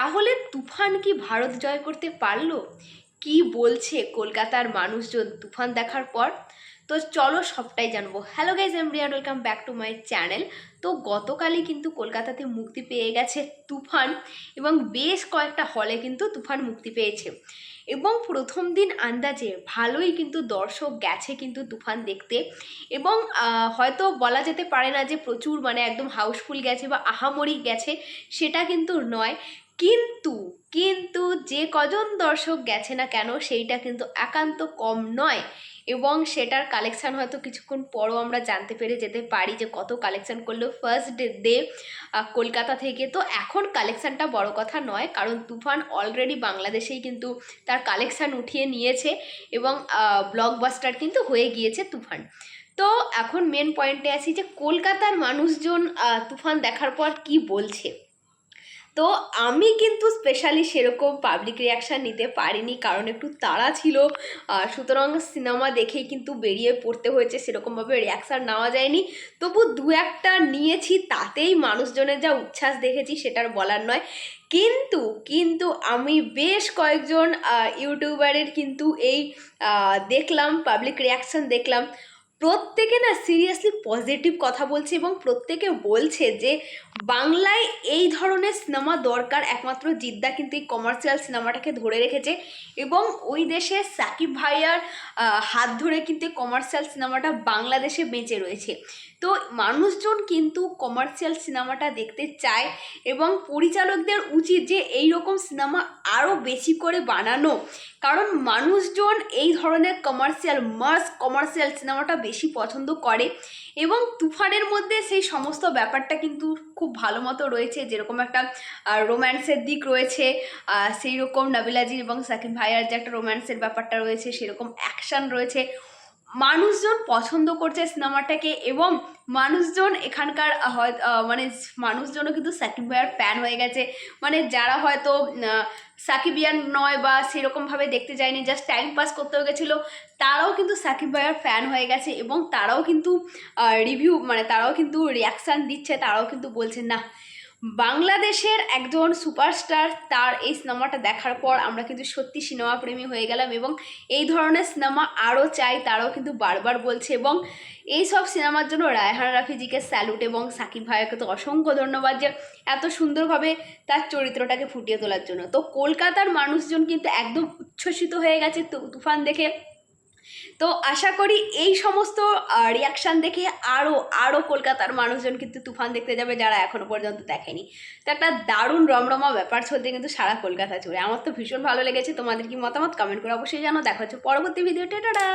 তাহলে তুফান কি ভারত জয় করতে পারল? কি বলছে কলকাতার মানুষজন তুফান দেখার পর? তো চলো সবটাই জানব। Hello guys I'm Riyan welcome back to my channel তো গতকালই কিন্তু কলকাতাতে মুক্তি পেয়ে গেছে তুফান এবং বেশ কয়েকটা হলে কিন্তু তুফান মুক্তি পেয়েছে। এবং প্রথম দিন আন্দাজে ভালোই কিন্তু দর্শক গেছে কিন্তু তুফান দেখতে। এবং হয়তো বলা যেতে পারে না যে প্রচুর মানে একদম হাউসফুল গেছে বা আহামরি গেছে, সেটা কিন্তু নয়। কিন্তু কিন্তু যে কজন দর্শক গেছে না কেন, সেইটা কিন্তু একান্ত কম নয়। এবং সেটার কালেকশান হয়তো কিছুক্ষণ পরও আমরা জানতে পেরে যেতে পারি যে কত কালেকশান করল ফার্স্ট ডে কলকাতা থেকে। তো এখন কালেকশানটা বড় কথা নয়, কারণ তুফান অলরেডি বাংলাদেশেই কিন্তু তার কালেকশান উঠিয়ে নিয়েছে এবং ব্লকবাস্টার কিন্তু হয়ে গিয়েছে তুফান। তো এখন মেন পয়েন্টে আছি যে কলকাতার মানুষজন তুফান দেখার পর কি বলছে? তো আমি কিন্তু স্পেশালি সেরকম পাবলিক রিয়াকশান নিতে পারিনি, কারণ একটু তাড়া ছিল। সুতরাং সিনেমা দেখেই কিন্তু বেরিয়ে পড়তে হয়েছে, সেরকমভাবে রিয়াকশান নেওয়া যায়নি। তবু দু একটা নিয়েছি, তাতেই মানুষজনের যা উচ্ছ্বাস দেখেছি সেটার বলার নয়। কিন্তু কিন্তু আমি বেশ কয়েকজন ইউটিউবারের কিন্তু এই দেখলাম পাবলিক রিয়াকশান দেখলাম। প্রত্যেকে না সিরিয়াসলি পজিটিভ কথা বলছে এবং প্রত্যেকে বলছে যে বাংলায় এই ধরনের সিনেমা দরকার একমাত্র জিদ্দা কিন্তু এই কমার্শিয়াল সিনেমাটাকে ধরে রেখেছে এবং ওই দেশে সাকিব ভাইয়ার হাত ধরে কিন্তু কমার্শিয়াল সিনেমাটা বাংলাদেশে বেঁচে রয়েছে। তো মানুষজন কিন্তু কমার্শিয়াল সিনেমাটা দেখতে চায় এবং পরিচালকদের উচিত যে এই রকম সিনেমা আরও বেশি করে বানানো। কারণ মানুষজন এই ধরনের কমার্শিয়াল মাস কমার্শিয়াল সিনেমাটা বেশি পছন্দ করে এবং তুফানের মধ্যে সেই সমস্ত ব্যাপারটা কিন্তু খুব ভালো মতো রয়েছে, যেরকম একটা রোম্যান্সের দিক রয়েছে সেই রকম নাবিলাজির এবং সাকিব ভাইয়ার যে একটা রোম্যান্সের ব্যাপারটা রয়েছে, সেরকম অ্যাকশান রয়েছে। মানুষজন পছন্দ করছে সিনেমাটাকে এবং মানুষজন এখানকার মানে মানুষজনও কিন্তু সাকিব ভাইয়ার ফ্যান হয়ে গেছে। মানে যারা হয়তো সাকিবিয়ান নয় বা সেরকমভাবে দেখতে যায়নি জাস্ট টাইম পাস করতে হয়ে গেছিল, তারাও কিন্তু সাকিব ভাইয়ার ফ্যান হয়ে গেছে এবং তারাও কিন্তু রিভিউ মানে তারাও কিন্তু রিয়াকশান দিচ্ছে, তারাও কিন্তু বলছে, না বাংলাদেশের একজন সুপারস্টার তার এই সিনেমাটা দেখার পর আমরা কিন্তু সত্যি সিনেমা প্রেমী হয়ে গেলাম এবং এই ধরনের সিনেমা আরও চাই, তারাও কিন্তু বারবার বলছে এবং এই সব সিনেমার জন্য রায়হান রাফিজিকে স্যালুট এবং সাকিব ভাইয়াকে তো অসংখ্য ধন্যবাদ যে এত সুন্দরভাবে তার চরিত্রটাকে ফুটিয়ে তোলার জন্য। তো কলকাতার মানুষজন কিন্তু একদম উচ্ছ্বসিত হয়ে গেছে তুফান দেখে তো আশা করি এই সমস্ত রিয়াকশান দেখে আরও আরও কলকাতার মানুষজন কিন্তু তুফান দেখতে যাবে যারা এখনও পর্যন্ত দেখেনি। তো একটা দারুণ রমরমা ব্যাপার চলতে কিন্তু সারা কলকাতা জুড়ে। আমার তো ভীষণ ভালো লেগেছে। তোমাদের কি মতামত? কমেন্ট করে অবশ্যই জানো দেখা হচ্ছে পরবর্তী ভিডিওটা টাটা!